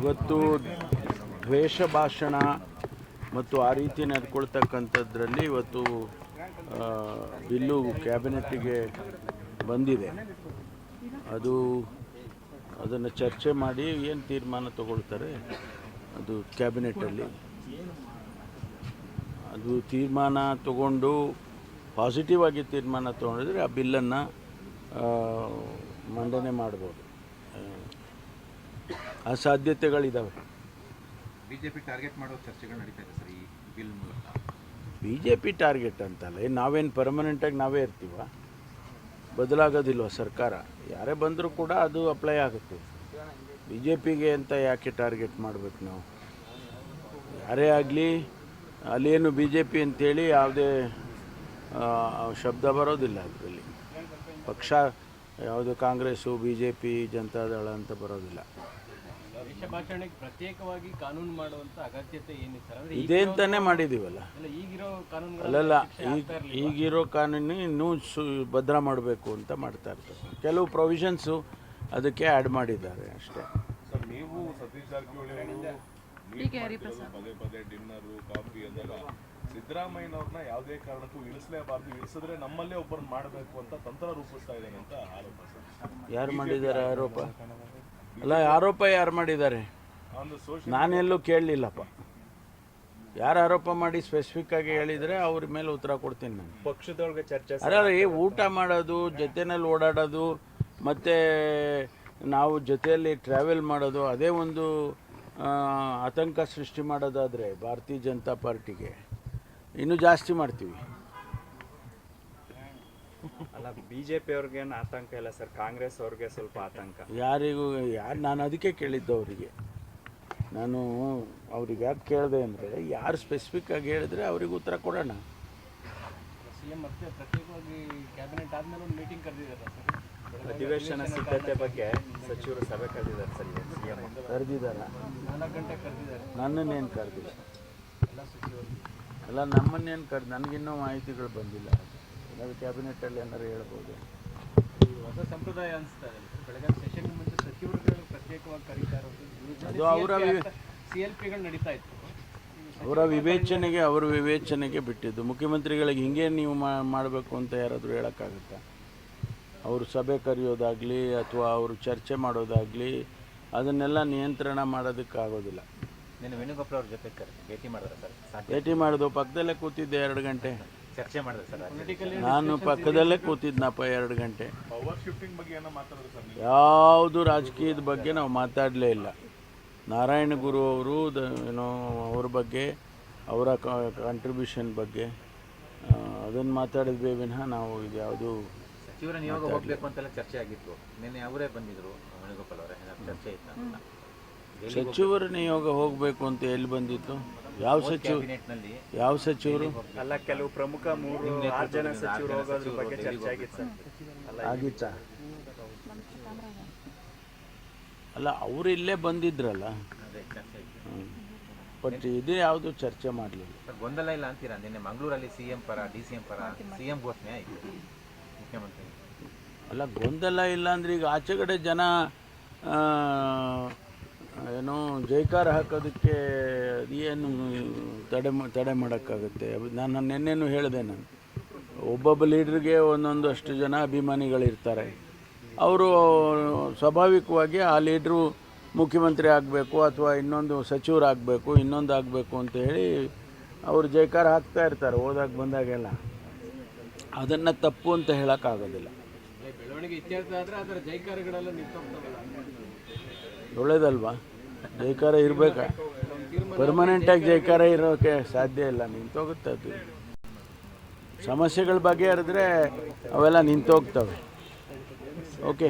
ಇವತ್ತು ದ್ವೇಷ ಭಾಷಣ ಮತ್ತು ಆ ರೀತಿ ನಡ್ಕೊಳ್ತಕ್ಕಂಥದ್ರಲ್ಲಿ ಇವತ್ತು ಬಿಲ್ಲು ಕ್ಯಾಬಿನೆಟ್ಟಿಗೆ ಬಂದಿದೆ. ಅದು ಅದನ್ನು ಚರ್ಚೆ ಮಾಡಿ ಏನು ತೀರ್ಮಾನ ತಗೊಳ್ತಾರೆ ಅದು ಕ್ಯಾಬಿನೆಟಲ್ಲಿ ಅದು ತೀರ್ಮಾನ ತಗೊಂಡು ಪಾಸಿಟಿವ್ ಆಗಿ ತೀರ್ಮಾನ ತೊಗೊಂಡಿದ್ರೆ ಆ ಬಿಲ್ಲನ್ನು ಮಂಡನೆ ಮಾಡ್ಬೋದು. ಆ, ಸಾಧ್ಯತೆಗಳಿದ್ದಾವೆ ಬಿಜೆಪಿ ಟಾರ್ಗೆಟ್ ಮಾಡೋ ಚರ್ಚೆಗಳು ನಡೀತಾ ಇದೆ ಸರ್ ಈ ಬಿಲ್ ಮೂಲಕ. ಬಿ ಜೆ ಪಿ ಟಾರ್ಗೆಟ್ ಅಂತಲ್ಲ ಏನು ನಾವೇನು ಪರ್ಮನೆಂಟಾಗಿ ನಾವೇ ಇರ್ತೀವ? ಬದಲಾಗೋದಿಲ್ವ ಸರ್ಕಾರ? ಯಾರೇ ಬಂದರೂ ಕೂಡ ಅದು ಅಪ್ಲೈ ಆಗುತ್ತೆ. ಬಿ ಜೆ ಪಿಗೆ ಅಂತ ಯಾಕೆ ಟಾರ್ಗೆಟ್ ಮಾಡಬೇಕು ನಾವು? ಯಾರೇ ಆಗಲಿ ಅಲ್ಲೇನು ಬಿ ಜೆ ಪಿ ಅಂತೇಳಿ ಯಾವುದೇ ಶಬ್ದ ಬರೋದಿಲ್ಲ ಅದರಲ್ಲಿ. ಪಕ್ಷ ಯಾವುದು Congress B J P Janata Dal ಅಂತ ಬರೋದಿಲ್ಲ. ಭಾಷಣಕ್ಕೆ ಪ್ರತ್ಯೇಕವಾಗಿ ಕಾನೂನು ಮಾಡುವಂತ ಅಗತ್ಯತೆ ಏನಿದೆ ಸರ್ ಅಂದ್ರೆ ಇದೇ ಅಂತಾನೆ ಮಾಡಿದ್ದೀವಲ್ಲ ಅಲ್ಲ ಈಗಿರೋ ಕಾನೂನು ಅಲ್ಲಲ್ಲ ಈಗ ಈಗಿರೋ ಕಾನೂನು ಇನ್ನೂ ಸು ಭದ್ರ ಮಾಡಬೇಕು ಅಂತ ಮಾಡ್ತಾ ಇರ್ತಾರೆ. ಕೆಲವು ಪ್ರೊವಿಷನ್ಸು ಅದಕ್ಕೆ ಆ್ಯಡ್ ಮಾಡಿದ್ದಾರೆ ಅಷ್ಟೇ. ಸರ್ ನೀವು ಸತೀಶ್ ಜಾರಕಿಹೊಳಿ ಅವರು ಮೀಟ್ ಮಾಡ್ತಿರೋದು ಪದೇ ಪದೇ ಡಿನ್ನರು ಕಾಫಿ ಅದೆಲ್ಲ. ಸಿದ್ದರಾಮಯ್ಯನವ್ರನ್ನ ಯಾವುದೇ ಕಾರಣಕ್ಕೂ ಇಳಿಸಲೇಬಾರ್ದು. ಇಳಿಸಿದ್ರೆ ನಮ್ಮಲ್ಲೇ ಒಬ್ಬರನ್ನ ಮಾಡಬೇಕು ಅಂತ ತಂತ್ರ ರೂಪಿಸ್ತಾ ಇದ್ದಾನೆ ಅಂತ ಆರೋಪ ಸರ್. ಯಾರು ಮಾಡಿದ್ದಾರೆ ಆರೋಪ? ಅಲ್ಲ ಆರೋಪ ಯಾರು ಮಾಡಿದ್ದಾರೆ? ನಾನೆಲ್ಲೂ ಕೇಳಲಿಲ್ಲಪ್ಪ. ಯಾರು ಆರೋಪ ಮಾಡಿ ಸ್ಪೆಸಿಫಿಕ್ ಆಗಿ ಹೇಳಿದರೆ ಅವ್ರ ಮೇಲೆ ಉತ್ತರ ಕೊಡ್ತೀನಿ ನಾನು. ಪಕ್ಷದೊಳಗೆ ಚರ್ಚೆ ಅಲ್ಲ ಈ ಊಟ ಮಾಡೋದು ಜೊತೆನಲ್ಲಿ ಓಡಾಡೋದು ಮತ್ತು ನಾವು ಜೊತೆಯಲ್ಲಿ ಟ್ರಾವೆಲ್ ಮಾಡೋದು ಅದೇ ಒಂದು ಆತಂಕ ಸೃಷ್ಟಿ ಮಾಡೋದಾದರೆ ಭಾರತೀಯ ಜನತಾ ಪಾರ್ಟಿಗೆ. ಇನ್ನೂ ಜಾಸ್ತಿ ಮಾಡ್ತೀವಿ. ಅಲ್ಲ ಬಿಜೆಪಿ ಅವ್ರಿಗೇನು ಆತಂಕ ಇಲ್ಲ ಸರ್? ಕಾಂಗ್ರೆಸ್ ಅವ್ರಿಗೆ ಸ್ವಲ್ಪ ಆತಂಕ. ಯಾರಿಗೂ ಯಾರು ನಾನು ಅದಕ್ಕೆ ಕೇಳಿದ್ದು ಅವರಿಗೆ. ನಾನು ಅವ್ರಿಗೆ ಯಾಕೆ ಕೇಳಿದೆ ಅಂದರೆ ಯಾರು ಸ್ಪೆಸಿಫಿಕ್ ಆಗಿ ಹೇಳಿದ್ರೆ ಅವ್ರಿಗೆ ಉತ್ತರ ಕೊಡೋಣ. ಸಿಎಂ ಮತ್ತೆ ಪ್ರತ್ಯೇಕವಾಗಿ ಕ್ಯಾಬಿನೆಟ್ ಆದ್ಮೇಲೆ ಒಂದು ಮೀಟಿಂಗ್ ಕರೆದಿದ್ದಾರೆ ಸರ್? ಅಧಿವೇಶನ ಸಿದ್ಧತೆ ಬಗ್ಗೆ ಸಚಿವರು ಸಭೆ ಕರೆದಿದ್ದಾರೆ ಸರ್ ಸಿಎಂ ಕರೆದಿದ್ದಾರ? ನಾಲ್ಕು ಗಂಟೆ ಕರೆದಿದ್ದಾರೆ. ನನ್ನನ್ನೇನು ಕರೆದಿಲ್ಲ? ಎಲ್ಲ ಸಚಿವರು. ಅಲ್ಲ ನಮ್ಮನ್ನೇನು ಕರೆದು ನನಗಿನ್ನೂ ಮಾಹಿತಿಗಳು ಬಂದಿಲ್ಲ. ಏನಾದ್ರು ಕ್ಯಾಬಿನೆಟ್ಟಲ್ಲಿ ಏನಾರು ಹೇಳ್ಬೋದು? ಈ ಹೊಸ ಸಂಪ್ರದಾಯ ಅನಿಸ್ತಾ ಇದೆ ಸರ್ ಸೆಷನ್ ಮುಂಚೆ ಸಚಿವರುಗಳು ಪ್ರತ್ಯೇಕವಾಗಿ ಕರೀತಾ ಅದು ಅವರ ಇರೋದು ಸಿ ಎಲ್ ಪಿಗಳು ನಡೀತಾ ಇತ್ತು. ಅವರ ವಿವೇಚನೆಗೆ ಅವರ ವಿವೇಚನೆಗೆ ಬಿಟ್ಟಿದ್ದು. ಮುಖ್ಯಮಂತ್ರಿಗಳಿಗೆ ಹಿಂಗೆ ನೀವು ಮಾಡಬೇಕು ಅಂತ ಯಾರಾದರೂ ಹೇಳೋಕ್ಕಾಗುತ್ತಾ? ಅವರು ಸಭೆ ಕರೆಯೋದಾಗಲಿ ಅಥವಾ ಅವರು ಚರ್ಚೆ ಮಾಡೋದಾಗಲಿ ಅದನ್ನೆಲ್ಲ ನಿಯಂತ್ರಣ ಮಾಡೋದಕ್ಕಾಗೋದಿಲ್ಲ. ಆಗೋದಿಲ್ಲ ವೇಣುಗೋಪಾಲ್ ಅವ್ರ ಜೊತೆ ಕರ್- ಭೇಟಿ ಮಾಡಿದ್ರೆ ಸರ್? ಭೇಟಿ ಮಾಡೋದು ಪಕ್ಕದಲ್ಲೇ ಕೂತಿದ್ದೆ ಎರಡು ಗಂಟೆ. ಚರ್ಚೆ ಮಾಡಿದೆ ಸರ್ ನಾನು ಪಕ್ಕದಲ್ಲೇ ಕೂತಿದ್ನಪ್ಪ ಎರಡು ಗಂಟೆ. ಪವರ್ ಶಿಫ್ಟಿಂಗ್ ಬಗ್ಗೆ ಏನೋ ಮಾತಾಡಿದ್ರು ಸರ್ ನೀವು? ಯಾವುದು ರಾಜಕೀಯದ ಬಗ್ಗೆ ನಾವು ಮಾತಾಡಲೇ ಇಲ್ಲ. ನಾರಾಯಣ ಗುರು ಅವರು ದ ಏನೋ ಅವ್ರ ಬಗ್ಗೆ ಅವರ ಕಾಂಟ್ರಿಬ್ಯೂಷನ್ ಬಗ್ಗೆ ಅದನ್ನು ಮಾತಾಡಿದ್ವಿ ವಿನಃ ನಾವು ಇದು ಯಾವುದು ಸಚಿವರ ನಿಯೋಗ ಹೋಗ್ಬೇಕು ಅಂತೆಲ್ಲ ಚರ್ಚೆ ಆಗಿತ್ತು. ನಿನ್ನೆ ಅವರೇ ಬಂದಿದ್ರು ವೇಣುಗೋಪಾಲ್ ಅವರೇ ಚರ್ಚೆ ಇತ್ತು ಅಂತ ಸಚಿವರ ನಿಯೋಗ ಹೋಗಬೇಕು ಅಂತ ಎಲ್ಲಿ ಬಂದಿತ್ತು? ಯಾವ ಸಚಿವ ಯಾವ ಸಚಿವರು? ಅಲ್ಲ ಕೆಲವು ಪ್ರಮುಖ ಮೂರು ಆರು ಜನ ಸಚಿವರು ಹೋಗೋದ್ರ ಬಗ್ಗೆ ಚರ್ಚೆ ಆಗಿತ್ತು ಸರ್. ಆಗಿತ್ತಾ? ಅಲ್ಲ ಅವರು ಇಲ್ಲೇ ಬಂದಿದ್ರಲ್ಲ? ಅದೇ ಬಟ್ ಇದು ಯಾವುದು ಚರ್ಚೆ ಮಾಡಲಿಲ್ಲ. ಸರ್ ಗೊಂದಲ ಇಲ್ಲ ಅಂತೀರಾ? ನಿನ್ನೆ ಮಂಗಳೂರಲ್ಲಿ ಸಿಎಂ ಪರ ಡಿ ಸಿ ಎಂ ಪರ ಸಿಎಂ ಘೋಷಣೆ ಆಯಿತು. ಮುಖ್ಯಮಂತ್ರಿ. ಅಲ್ಲ ಗೊಂದಲ ಇಲ್ಲ ಅಂದ್ರೆ ಈಗ ಆಚೆ ಕಡೆ ಜನ ಆ, ಏನು ಜೈಕಾರ ಹಾಕೋದಕ್ಕೆ ಏನು ತಡೆ ತಡೆ ಮಾಡೋಕ್ಕಾಗುತ್ತೆ. ನಾನು ನಿನ್ನೆನೂ ಹೇಳಿದೆ ನಾನು. ಒಬ್ಬೊಬ್ಬ ಲೀಡ್ರಿಗೆ ಒಂದೊಂದು ಅಷ್ಟು ಜನ ಅಭಿಮಾನಿಗಳಿರ್ತಾರೆ. ಅವರು ಸ್ವಾಭಾವಿಕವಾಗಿ ಆ ಲೀಡ್ರು ಮುಖ್ಯಮಂತ್ರಿ ಆಗಬೇಕು ಅಥವಾ ಇನ್ನೊಂದು ಸಚಿವರಾಗಬೇಕು ಇನ್ನೊಂದು ಆಗಬೇಕು ಅಂತ ಹೇಳಿ ಅವರು ಜೈಕಾರ ಹಾಕ್ತಾ ಇರ್ತಾರೆ, ಹೋದಾಗ ಬಂದಾಗೆಲ್ಲ. ಅದನ್ನು ತಪ್ಪು ಅಂತ ಹೇಳೋಕ್ಕಾಗೋದಿಲ್ಲ. ಬೆಳವಣಿಗೆ ಇತ್ಯರ್ಥ ಆದರೆ ಅದರ ಜೈಕಾರಗಳೆಲ್ಲ ಒಳ್ಳೇದಲ್ವಾ? ಜೈಕಾರ ಇರಬೇಕಾ? ಪರ್ಮನೆಂಟಾಗಿ ಜೈಕಾರ ಇರೋಕ್ಕೆ ಸಾಧ್ಯ ಇಲ್ಲ, ನಿಂತೋಗುತ್ತೆ ಅದು. ಸಮಸ್ಯೆಗಳ ಬಗ್ಗೆ ಹರಿದ್ರೆ ಅವೆಲ್ಲ ನಿಂತೋಗ್ತವೆ. ಓಕೆ